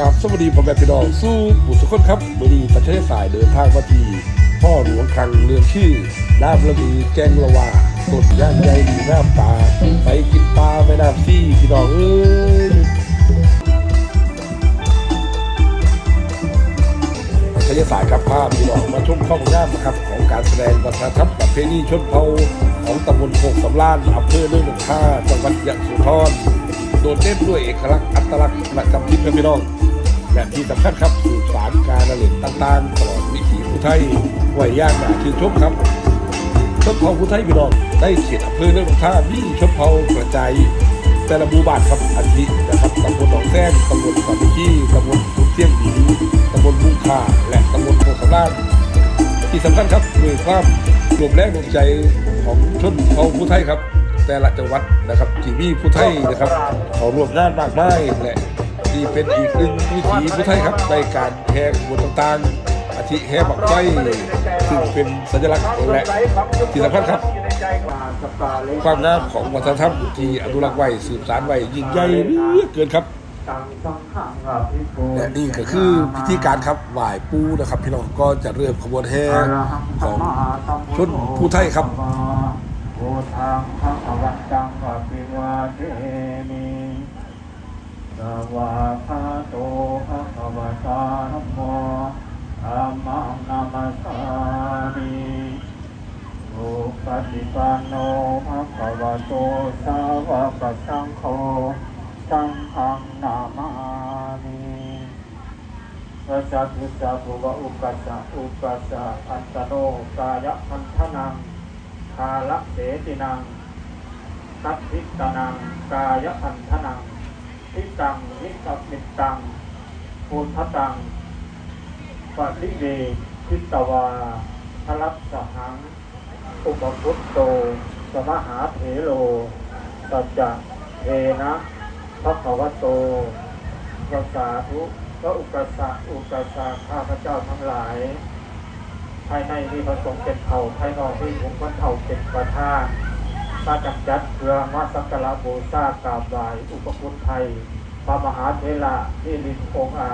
กับสวัสดีพ่อแม่พี่น้องสู้ผู้สุขคนครับมือดีประเทศสายเดินทางมาทีพ่อหลวงคลังเรือนชื่อน้ำระมีแกงละวาสดย่างใยดีน้ำปลาไปกินปลาแม่น้ำซี่พี่น้องเอ้ยประเทศสายครับภาพพี่น้องมาชมข้อมูลงามนะครับ ของการแสดงวัฒนธรรมประเพณีชนเผ่าของตำบลโคกสำรานอำเภอเนื่องหนองท่าจังหวัดยะโสธรโดดเด่นด้วยเอกลักษณ์อัตลักษณ์ประจำทิศครับพี่น้อง และที่สำคัญครับสืบสารการละเล่นต่างๆตลอดวิถีผู้ไทยไว้ย่างหนาชื่นชมครับชนเผ่าผู้ไทยพี่น้องได้เขียนอำเภอเรื่องของท่ามีชนเผ่ากระจายแต่ละหมู่บ้านครับอาทินะครับตำบลหนองแซงตำบลสามัคคีตำบลกุเทียงดีตำบลบุงคาและตำบลโพสำรานที่สำคัญครับด้วยความรวมแรงรวมใจของชนเผ่าผู้ไทยครับ แต่ละจังหวัดนะครับที่มีผู้ไทยนะครับเขารวมงานมากมายและ นี่เป็นอีกหนึ่งวิถีผู้ไทยครับในการแห่ขบวนต่างๆอาทิแห่บักไฟซึ่งเป็นสัญลักษณ์และที่สำคัญครับ ความงามของวัฒนธรรมที่อนุรักษ์ไว้สืบสานไว้ยิ่งใหญ่เหลือเกินครับและนี่ก็คือพิธีการครับไหว้ปูนะครับ พี่น้องก็จะเริ่มขบวนแห่ของชนผู้ไทยครับโอทางพระวัตังอภิวาเทมิ สวาคาโตภะคะวะตาธัมโมธัมมังนามัสสามิโอปฏิปันโนภะคะวะโตสาวกสังโฆสังฆนามามิสัจจุสัพวะอุปัสสะอุปัสสะอันตโนกายพันธนังคาละเสตินังสัพพิตนังกายพันธนัง ทิตังวิสัมิตังภูทตังปริเวทิตวาทลัสสหัง อุปพุตโต สมหาเถโลสัจจะเทนะพระภวโตพระสาธุพระอุกสะอุกสะข้าพระเจ้าทั้งหลาย ภายในมีพระสงฆ์เป็นเผ่าภายนอกมีผงพระเผ่าเป็นประธาน ถ้าจักจัดเครื่อมาสักการะบูชากราบไหว้อุปคุณไทย พระมหาเถระที่ลินองอา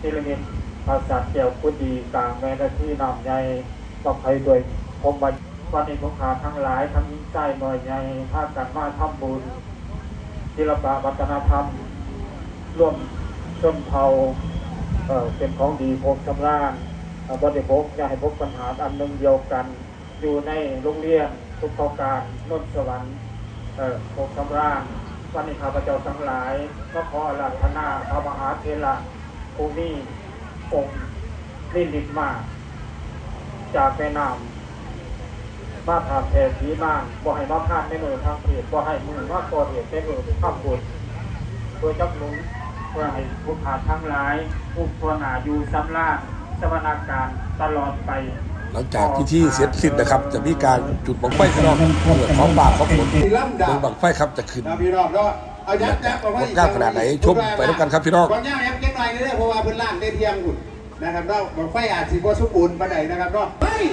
ทิรมิตพระสัตว์เจียวกุดีกลางแม่นาที่นำใหญ่ต้องให้โดวยพรหมวันนี้พวกขาทั้งหลายทั้งยิ่งใจหน่อยใหญ่ภาคกันมาทำบุญศิลปะวัฒนธรรม ร่วมชนเผ่าเอ่อเป็นของดีพกชำราญเอ่อบริพกอย่าให้พบปัญหาอันหนึ่งเดียวกัน อยู่ในโรงเรียน ทุกประการนนสวรรค์เอ่อพกชำราญวันนี้ข้าพเจ้าทั้งหลายก็ขออาราธนาพระมหาเทระภูมิองค์ลิลิตมาจากแม่น้ำมาถามแทนผีมากบ่ให้มาพลาดในมือทางเพจบ่ให้มือมาก่อเหตุในมือข้ามบุญเพื่อจับหนุนเพื่อให้ผู้ขาทั้งหลายผู้ตัวหนาอยู่สำราญสวนาการตลอดไป หลังจากพิธีเสร็จสิ้นนะครับ จะมีการจุดบังไฟพี่น้องเพื่อของป่ากของฝนเบิ่งบังไฟครับจะขึ้นนะพี่น้องเนาะเอายับยับออกงดงามขนาดไหนชมไปด้วยกันครับพี่น้องก่อนย่างยับเก็บหน่อยนี่เด้อเพราะว่าเพิ่นล่างได้เที่ยงหุ่นนะครับเนาะบังไฟอาจสิบ่สมบูรณ์ปานใดนะครับเนาะเฮ้ย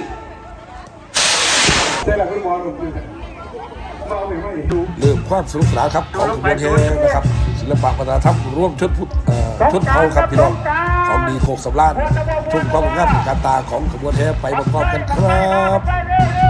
ใช่แล้วคุณหมอลงมาเอาไปไม่ดูเริ่มความสนุกสนานครับของขบวนแห่นะครับศิลปะวัฒนธรรมร่วมชนพุทธเอ่อชนเผ่าครับพี่น้อง มีโคกสำรานชมความงามการตาของขบวนแห่ไปประกอบกันครับ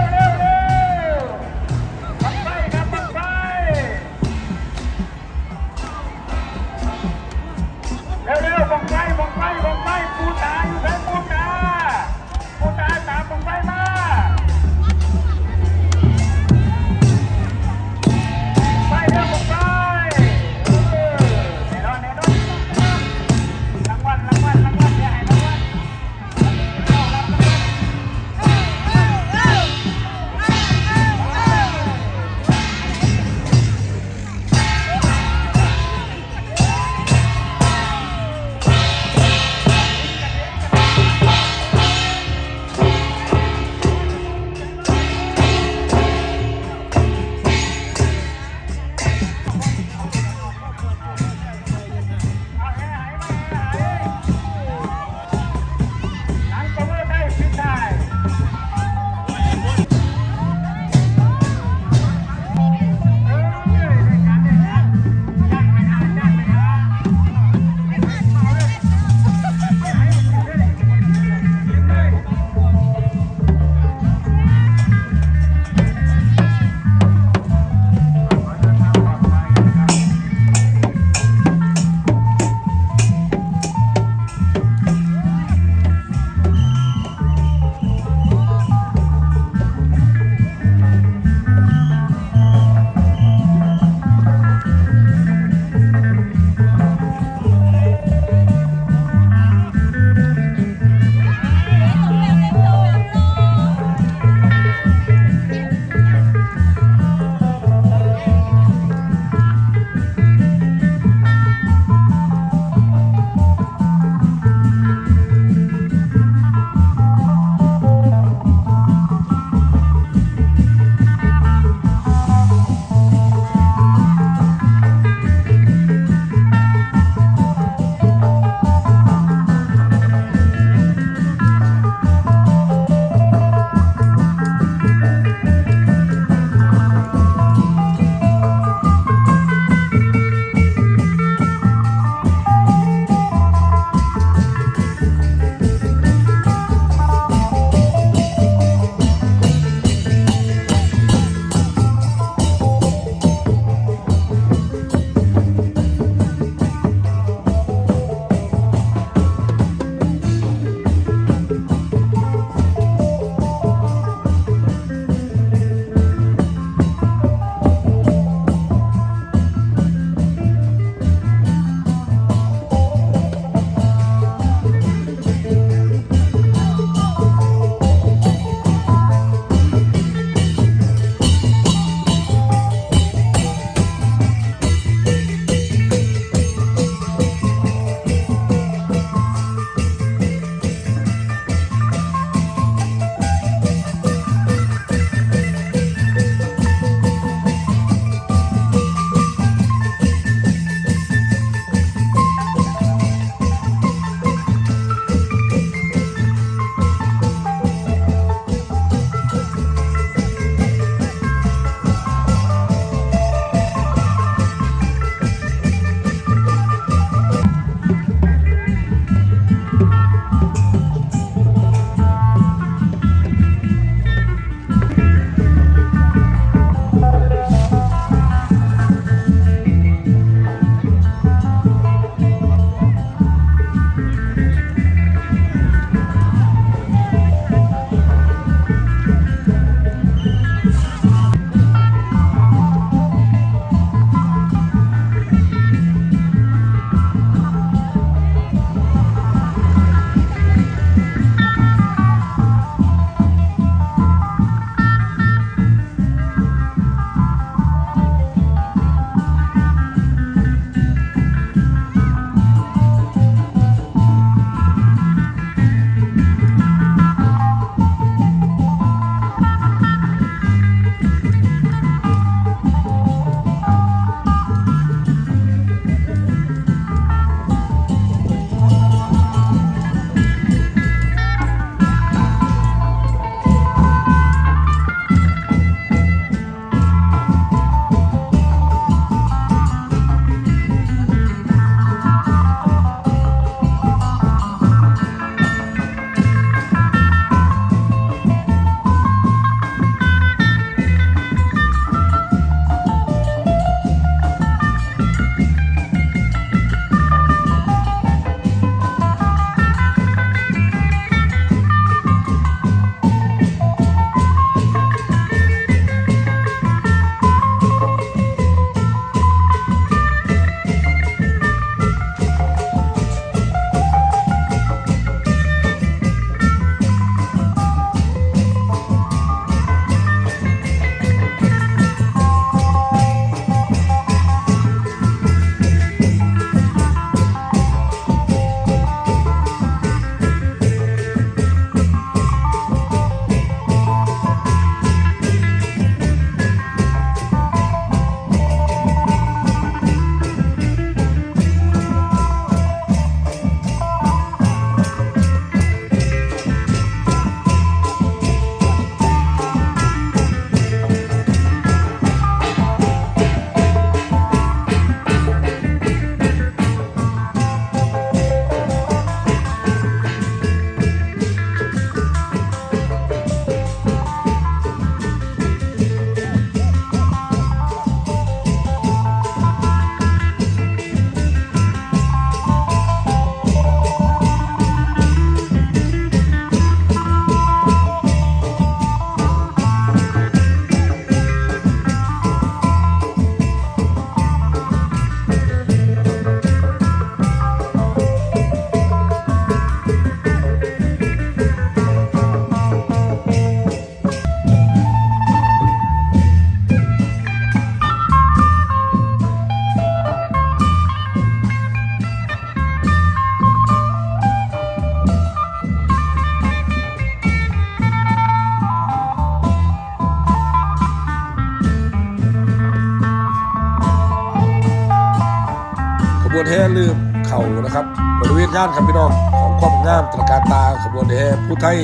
ลืมเข่านะครับ บริเวณงานครับพี่น้องของความงามตระการตาขบวนแห่ผู้ไทย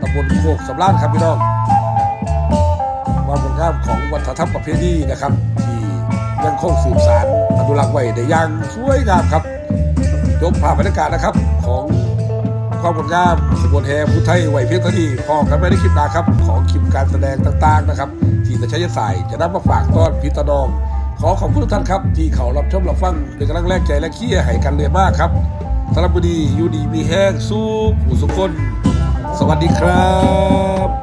ตำบลโคกสำรานครับพี่น้องความงามของวัฒนธรรมประเพณีนะครับ ที่ยังคงสืบสานอนุรักษ์ไว้ได้อย่างสวยงามครับชมภาพบรรยากาศนะครับ ของความงามขบวนแห่ผู้ไทยไหวเพียงเท่านี้พอกันไม่ได้คลิปหนาครับ ของคลิปการแสดงต่างๆนะครับ ที่จะใช้ยศายจะนำมาฝากต้อนพิตรนอง ขอขอบคุณทุกท่านครับ ที่เขารับชมรับฟังเป็นกำลังแรกใจและเคียให้กันเลยมากครับสำหรับวันนี้ยูดีมีแห้งสู้ผู้สุคน สวัสดีครับ